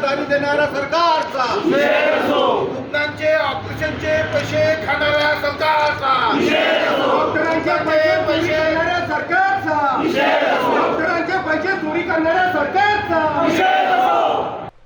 दारी देणाऱ्या सरकारचा. रुग्णांचे ऑपरेशनचे पैसे खाणाऱ्या सरकारचा. डॉक्टरांचे पैसे खाणाऱ्या सरकारचा. डॉक्टरांचे पैसे चोरी करणाऱ्या सरकारचा.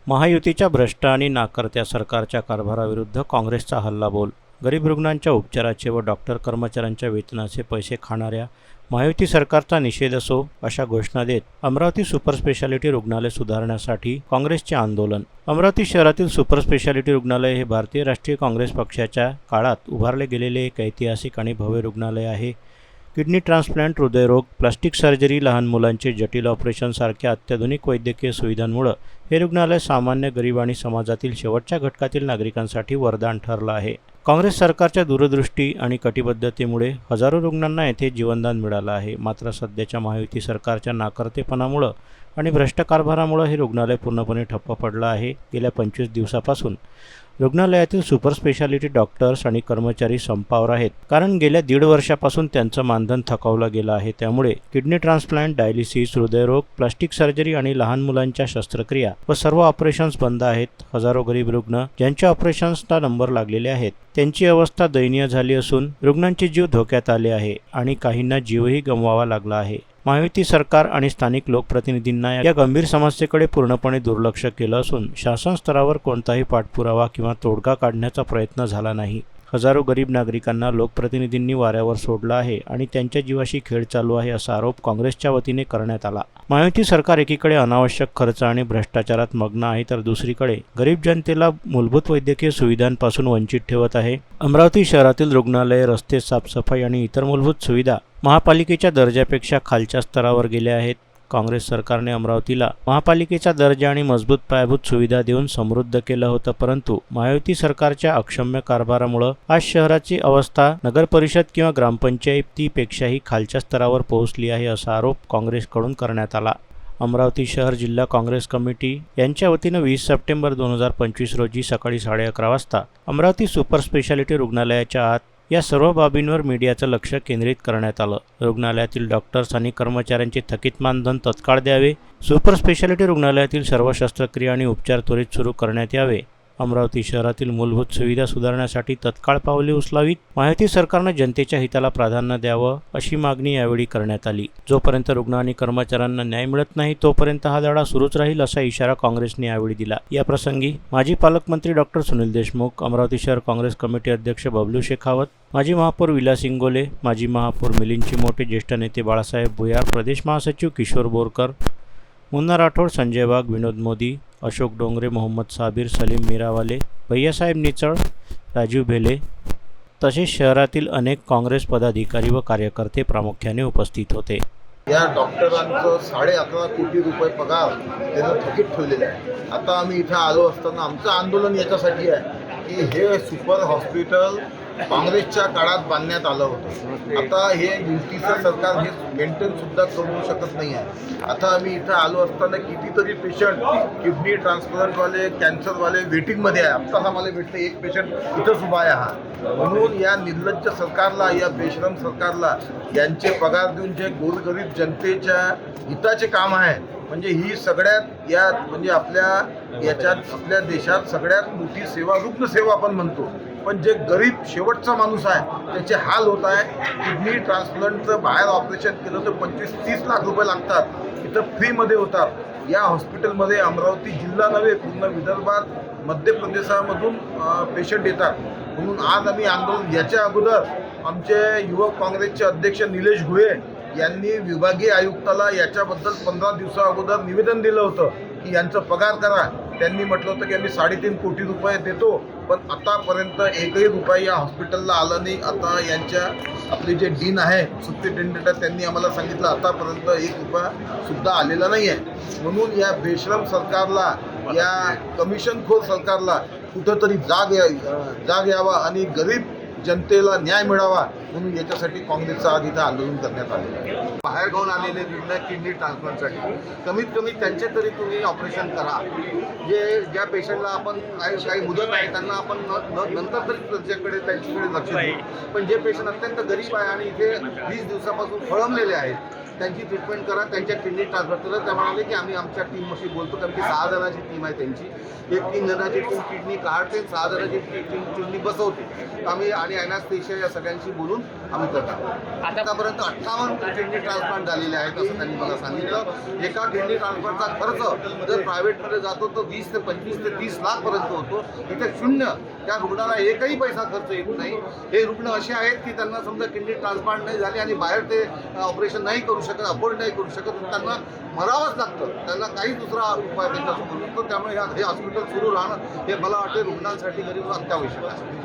महायुतीच्या भ्रष्ट आणि नाकर्त्या सरकारच्या कारभाराविरुद्ध काँग्रेसचा हल्लाबोल गरीब रुग्णांच्या उपचाराचे व डॉक्टर कर्मचाऱ्यांच्या वेतनाचे पैसे खाणाऱ्या महायुती सरकारचा निषेध असो अशा घोषणा देत अमरावती सुपर स्पेशालिटी रुग्णालय सुधारण्यासाठी काँग्रेसचे आंदोलन. अमरावती शहरातील सुपर स्पेशालिटी रुग्णालय हे भारतीय राष्ट्रीय काँग्रेस पक्षाच्या काळात उभारले गेलेले एक ऐतिहासिक आणि भव्य रुग्णालय आहे. किडनी ट्रान्सप्लांट हृदयरोग प्लास्टिक सर्जरी लहान मुलांचे जटिल ऑपरेशनसारख्या अत्याधुनिक वैद्यकीय सुविधांमुळं हे रुग्णालय सामान्य गरीब आणि समाजातील शेवटच्या घटकातील नागरिकांसाठी वरदान ठरलं आहे. काँग्रेस सरकारच्या दूरदृष्टी आणि कटिबद्धतेमुळे हजारो रुग्णांना येथे जीवनदान मिळालं आहे. मात्र सध्याच्या महायुती सरकारच्या नाकर्तेपणामुळं आणि भ्रष्ट कारभारामुळं हे रुग्णालय पूर्णपणे ठप्प पडलं आहे. गेल्या पंचवीस दिवसापासून रुग्णालयातील सुपर स्पेशालिटी डॉक्टर्स आणि कर्मचारी संपावर आहेत. कारण गेल्या दीड वर्षापासून त्यांचं मानधन थकवलं गेलं आहे. त्यामुळे किडनी ट्रान्सप्लांट डायलिसिस हृदयरोग प्लास्टिक सर्जरी आणि लहान मुलांच्या शस्त्रक्रिया व सर्व ऑपरेशन्स बंद आहेत. हजारो गरीब रुग्ण ज्यांच्या ऑपरेशन्सला नंबर लागलेले आहेत. त्यांची अवस्था दयनीय झाली असून रुग्णांचे जीव धोक्यात आले आहे आणि काहींना जीवही गमवावा लागला आहे. महायुती सरकार आणि स्थानिक लोकप्रतिनिधींना या गंभीर समस्येकडे पूर्णपणे दुर्लक्ष केलं असून शासन स्तरावर कोणताही पाठपुरावा किंवा तोडगा काढण्याचा प्रयत्न झाला नाही. हजारो गरीब नागरिकांना लोकप्रतिनिधींनी वाऱ्यावर सोडलं आहे आणि त्यांच्या जीवाशी खेळ चालू आहे असा आरोप काँग्रेसच्या वतीने करण्यात आला. महायुती सरकार एकीकडे अनावश्यक खर्च आणि भ्रष्टाचारात मग्न आहे तर दुसरीकडे गरीब जनतेला मूलभूत वैद्यकीय सुविधांपासून वंचित ठेवत आहे. अमरावती शहरातील रुग्णालये रस्ते साफसफाई आणि इतर मूलभूत सुविधा महापालिकेच्या दर्जापेक्षा खालच्या स्तरावर गेल्या आहेत. काँग्रेस सरकारने अमरावतीला महापालिकेचा दर्जा आणि मजबूत पायाभूत सुविधा देऊन समृद्ध केलं होतं परंतु महायुती सरकारच्या अक्षम्य कारभारामुळं आज शहराची अवस्था नगर परिषद किंवा ग्रामपंचायतीपेक्षाही खालच्या स्तरावर पोहोचली आहे असा आरोप काँग्रेसकडून करण्यात आला. अमरावती शहर जिल्हा काँग्रेस कमिटी यांच्या वतीनं वीस सप्टेंबर दोन हजार पंचवीस रोजी सकाळी साडे अकरा वाजता अमरावती सुपर स्पेशालिटी रुग्णालयाच्या आत या सर्व बाबींवर मीडियाचं लक्ष केंद्रित करण्यात आलं. रुग्णालयातील डॉक्टर्स आणि कर्मचाऱ्यांचे थकीत मानधन तत्काळ द्यावे. सुपर स्पेशालिटी रुग्णालयातील सर्व शस्त्रक्रिया आणि उपचार त्वरित सुरू करण्यात यावे. अमरावती शहरातील मूलभूत सुविधा सुधारण्यासाठी तत्काळ पावले उचलावीत. माहिती सरकारनं जनतेच्या हिताला प्राधान्य द्यावं अशी मागणी यावेळी करण्यात आली. जोपर्यंत रुग्ण आणि कर्मचाऱ्यांना न्याय मिळत नाही तोपर्यंत हा लढा सुरूच राहील असा इशारा काँग्रेसने यावेळी दिला. या प्रसंगी माजी पालकमंत्री डॉक्टर सुनील देशमुख अमरावती शहर काँग्रेस कमिटी अध्यक्ष बबलू शेखावत माजी महापौर विलास इंगोले माजी महापौर मिलिंद चिमोटे ज्येष्ठ नेते बाळासाहेब भुयार प्रदेश महासचिव किशोर बोरकर मुन्ना राठोड संजय वाघ विनोद मोदी अशोक डोंगरे मोहम्मद साबीर सलीम मीरावाले भैयासाहेब निचळ राजीव भेले तसेच शहरातील अनेक काँग्रेस पदाधिकारी व कार्यकर्ते प्रामुख्याने उपस्थित होते. या डॉक्टरांचं साडे अकरा कोटी रुपये पगार त्यांना थकीत ठेवलेला आहे. आता आम्ही इथं आलो असताना आमचं आंदोलन याच्यासाठी आहे की हे सुपर हॉस्पिटल काँग्रेसच्या काळात बांधण्यात आलं होतं. आता हे युतीचं सरकार हे मेंटेन सुद्धा करू शकत नाही आहे. आता आम्ही इथं आलो असताना कितीतरी पेशंट किडनी ट्रान्सप्लांटवाले कॅन्सरवाले वेटिंगमध्ये आहे. आत्ताच आम्हाला भेटतं एक पेशंट इथंच उभा आहे हा. म्हणून या निर्लज्ज सरकारला या बेशरम सरकारला यांचे पगार देऊन जे गोरगरीब जनतेच्या हिताचे काम आहे म्हणजे ही सगळ्यात या म्हणजे आपल्या याच्यात आपल्या देशात सगळ्यात मोठी सेवा रुग्णसेवा आपण म्हणतो. पण जे गरीब शेवटचा माणूस आहे त्याचे हाल होत आहे. किडनी ट्रान्सप्लांटचं बाहेर ऑपरेशन केलं तर पंचवीस तीस लाख रुपये लागतात. इथं फ्रीमध्ये होतात. या हॉस्पिटलमध्ये अमरावती जिल्हा नव्हे पूर्ण विदर्भात मध्य प्रदेशामधून पेशंट येतात. म्हणून आज आम्ही आंदोलन याच्या अगोदर आमचे युवक काँग्रेसचे अध्यक्ष निलेश भुये यांनी विभागीय आयुक्ताला याच्याबद्दल पंधरा दिवसा अगोदर निवेदन दिलं होतं की यांचं पगार करा. त्यांनी म्हटलं होतं की आम्ही साडेतीन कोटी रुपये देतो. पण आतापर्यंत एकही रुपया या हॉस्पिटलला आला नाही. आता यांच्या आपले जे डीन आहे सुप्रिटेंडेंट त्यांनी आम्हाला सांगितलं आतापर्यंत एक रुपया सुद्धा आलेला नाही आहे. म्हणून या बेश्रम सरकारला या कमिशनखोर सरकारला कुठंतरी जाग या जाग यावा आणि गरीब जनतेला न्याय मिळावा. म्हणून याच्यासाठी काँग्रेसचं आज इथं आंदोलन करण्यात आलं. बाहेर गावून आलेले रुग्ण किडनी ट्रान्सप्लांटसाठी कमीत कमी त्यांचे तरी तुम्ही ऑपरेशन करा. जे ज्या पेशंटला आपण काही काही मुदत आहे त्यांना आपण न- नंतर तरी त्यांच्याकडे त्यांच्याकडे लक्ष देऊ. पण जे पेशंट अत्यंत गरीब आहे आणि इथे वीस दिवसापासून फळमलेले आहेत त्यांची ट्रीटमेंट करा त्यांच्या किडनी ट्रान्सफर करा. त्या म्हणाले की आम्ही आमच्या टीमशी बोलतो कारण की सहा जणांची टीम आहे त्यांची. एक तीन जणांची टीम किडनी काढते सहा जणांची टीम किडनी बसवते. आम्ही आणि अॅनास्थेशिया या सगळ्यांशी बोलून आम्ही करतो. आतापर्यंत अठ्ठावन्न किडनी ट्रान्सप्लांट झालेले आहेत असं त्यांनी मला सांगितलं. एका किडनी ट्रान्सप्लांटचा खर्च जर प्रायव्हेटमध्ये जातो तर वीस ते पंचवीस ते तीस लाखपर्यंत होतो. इथे शून्य त्या रुग्णाला एकही पैसा खर्च येत नाही. हे रुग्ण असे आहेत की त्यांना समजा किडनी ट्रान्सप्लांट नाही झाली आणि बाहेर ते ऑपरेशन नाही करू शकत अफोर्ड नाही करू शकत त्यांना मरावंच लागतं. त्यांना काही दुसरा उपाय त्यांच्यासमोर नसतो. त्यामुळे ह्या- हे हॉस्पिटल सुरू राहणं हे मला वाटते रुग्णांसाठी गरीब अत्यावश्यक आहे.